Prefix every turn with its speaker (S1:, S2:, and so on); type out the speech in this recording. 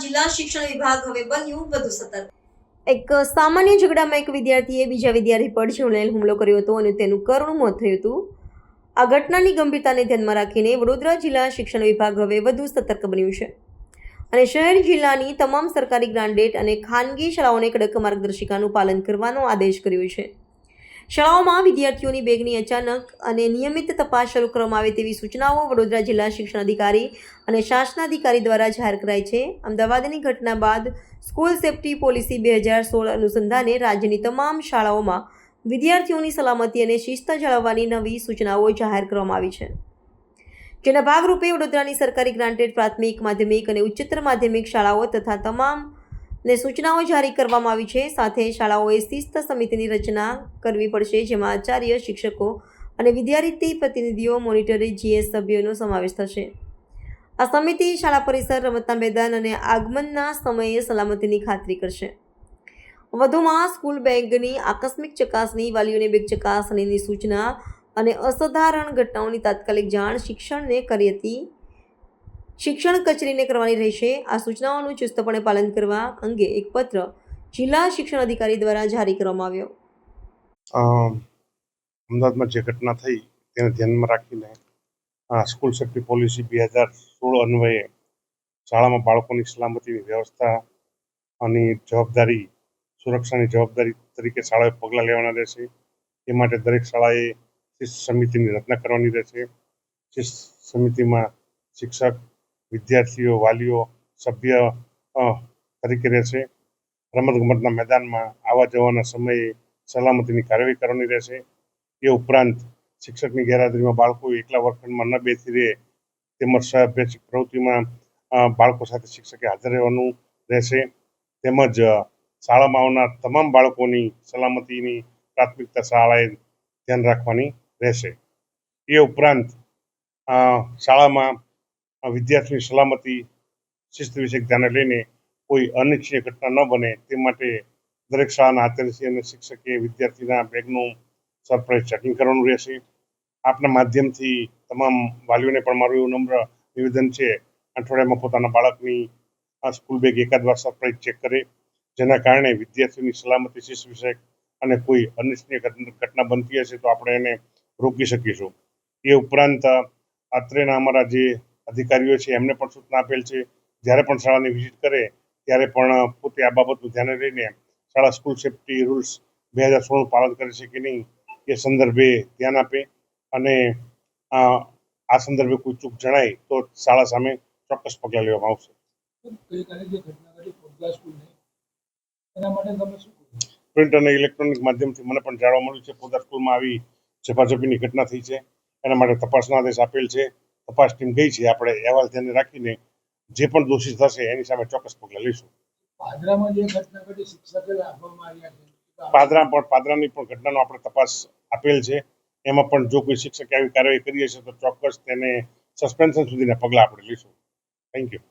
S1: જિલ્લા શિક્ષણ વિભાગ હવે બન્યું વધુ સતર્ક. એક સામાન્ય ઝઘડામાં એક વિદ્યાર્થીએ બીજા વિદ્યાર્થી પર જીવલેલ હુમલો કર્યો હતો અને તેનું કરુણ મોત થયું હતું. આ ઘટનાની ગંભીરતાને ધ્યાનમાં રાખીને વડોદરા જિલ્લા શિક્ષણ વિભાગ હવે વધુ સતર્ક બન્યું છે. અને શહેર જિલ્લાની તમામ સરકારી ગ્રાન્ડેડ અને ખાનગી શાળાઓને કડક માર્ગદર્શિકાનું પાલન કરવાનો આદેશ કર્યો છે. શાળાઓમાં વિદ્યાર્થીઓની બેગની અચાનક અને નિયમિત તપાસ શરૂ કરવામાં આવે તેવી સૂચનાઓ વડોદરા જિલ્લા શિક્ષણ અધિકારી અને શાસનાધિકારી દ્વારા જાહેર કરાઈ છે. અમદાવાદની ઘટના બાદ સ્કૂલ સેફ્ટી પોલિસી બે હજાર સોળ અનુસંધાને રાજ્યની તમામ શાળાઓમાં વિદ્યાર્થીઓની સલામતી અને શિસ્ત જાળવવાની નવી સૂચનાઓ જાહેર કરવામાં આવી છે. જેના ભાગરૂપે વડોદરાની સરકારી ગ્રાન્ટેડ પ્રાથમિક, માધ્યમિક અને ઉચ્ચતર માધ્યમિક શાળાઓ તથા તમામ ને સૂચનાઓ જારી કરવામાં આવી છે. સાથે શાળાઓએ શિસ્ત સમિતિની રચના કરવી પડશે, જેમાં આચાર્ય, શિક્ષકો અને વિદ્યાર્થી પ્રતિનિધિઓ, મોનિટરી જીએસ સભ્યોનો સમાવેશ થશે. આ સમિતિ શાળા પરિસર, રમતના મેદાન અને આગમનના સમયે સલામતીની ખાતરી કરશે. વધુમાં સ્કૂલ બેગની આકસ્મિક ચકાસણી, વાલીઓને બેગ ચકાસણીની સૂચના અને અસાધારણ ઘટનાઓની તાત્કાલિક જાણ શિક્ષણને કરી હતી. શિક્ષણ કચેરીને કરવાની રહેશે. આ સૂચનાઓનું ચુસ્તપણે પાલન કરવા અંગે એક પત્ર જિલ્લા શિક્ષણ અધિકારી દ્વારા જારી કરવામાં આવ્યો.
S2: અમદાવાદમાં જે ઘટના થઈ તેને ધ્યાનમાં રાખીને સ્કૂલ સેફ્ટી પોલિસી બે હજાર સોળ અન્વયે શાળામાં બાળકોની સલામતીની વ્યવસ્થા અને જવાબદારી, સુરક્ષાની જવાબદારી તરીકે શાળાએ પગલાં લેવાના રહેશે. એ માટે દરેક શાળાએ શિસ્ત સમિતિની રચના કરવાની રહેશે. શિસ્ત સમિતિમાં શિક્ષક વિદ્યાર્થીઓ, વાલીઓ, સભ્ય તરીકે રહેશે. રમતગમતના મેદાનમાં આવવા જવાના સમયે સલામતીની કાર્યવાહી કરવાની રહેશે. એ ઉપરાંત શિક્ષકની ગેરહાજરીમાં બાળકો એકલા વર્ગખંડમાં ન બેસી રહે તેમજ સહઅભ્યાસિક પ્રવૃત્તિમાં બાળકો સાથે શિક્ષકે હાજર રહેવાનું રહેશે. તેમજ શાળામાં આવનાર તમામ બાળકોની સલામતીની પ્રાથમિકતા શાળાએ ધ્યાન રાખવાની રહેશે. એ ઉપરાંત શાળામાં અ, વિદ્યાર્થીની સલામતી શિસ્ત વિશે ધ્યાને લઈને કોઈ અનિચ્છનીય ઘટના ન બને તે માટે દરેક શાળાના આચાર્યશ્રી અને શિક્ષકે વિદ્યાર્થીના બેગનું સરપ્રાઇઝ ચેકિંગ કરવાનું રહેશે. આપના માધ્યમથી તમામ વાલીઓને પણ મારું એવું નમ્ર નિવેદન છે અઠવાડિયામાં પોતાના બાળકની આ સ્કૂલ બેગ એકાદ વાર સરપ્રાઇઝ ચેક કરે જેના કારણે વિદ્યાર્થીઓની સલામતી શિસ્ત વિષયક અને કોઈ અનિચ્છનીય ઘટના બનતી હશે તો આપણે એને રોકી શકીશું. એ ઉપરાંત અત્રેના અમારા જે અધિકારીઓ છે એમને પણ સૂચના આપેલ છે. જ્યારે પણ શાળાની વિઝિટ કરે ત્યારે પણ પોતે આ બાબતનું ધ્યાને લઈને શાળા સ્કૂલ સેફ્ટી રૂલ્સ બે હજાર સોળનું પાલન કરે છે કે નહીં એ સંદર્ભે ધ્યાન આપે અને આ સંદર્ભે કોઈ ચૂક જણાય તો શાળા સામે ચોક્કસ પગલાં લેવામાં આવશે. પ્રિન્ટ અને ઇલેક્ટ્રોનિક માધ્યમથી મને પણ જાણવા મળ્યું છે પોતા સ્કૂલમાં આવી ઝપાઝપીની ઘટના થઈ છે. એના માટે તપાસના આદેશ આપેલ છે. તપાસ ટીમ ગઈ છે આપણે અહેવાલ ધ્યાને રાખીને જે પણ દોષિત થશે એની સામે ચોક્કસ પગલાં લઈશું.
S3: પાદરામાં જે ઘટના ઘટી શિક્ષકે લાભવામાં આવ્યા છે.
S2: પાદરા પણ પાદરાની પણ ઘટનાનો આપણે તપાસ આપેલ છે. એમાં પણ જો કોઈ શિક્ષકે આવી કાર્યવાહી કરી હશે તો ચોક્કસ તેને સસ્પેન્શન સુધીના પગલાં આપણે લઈશું. Thank you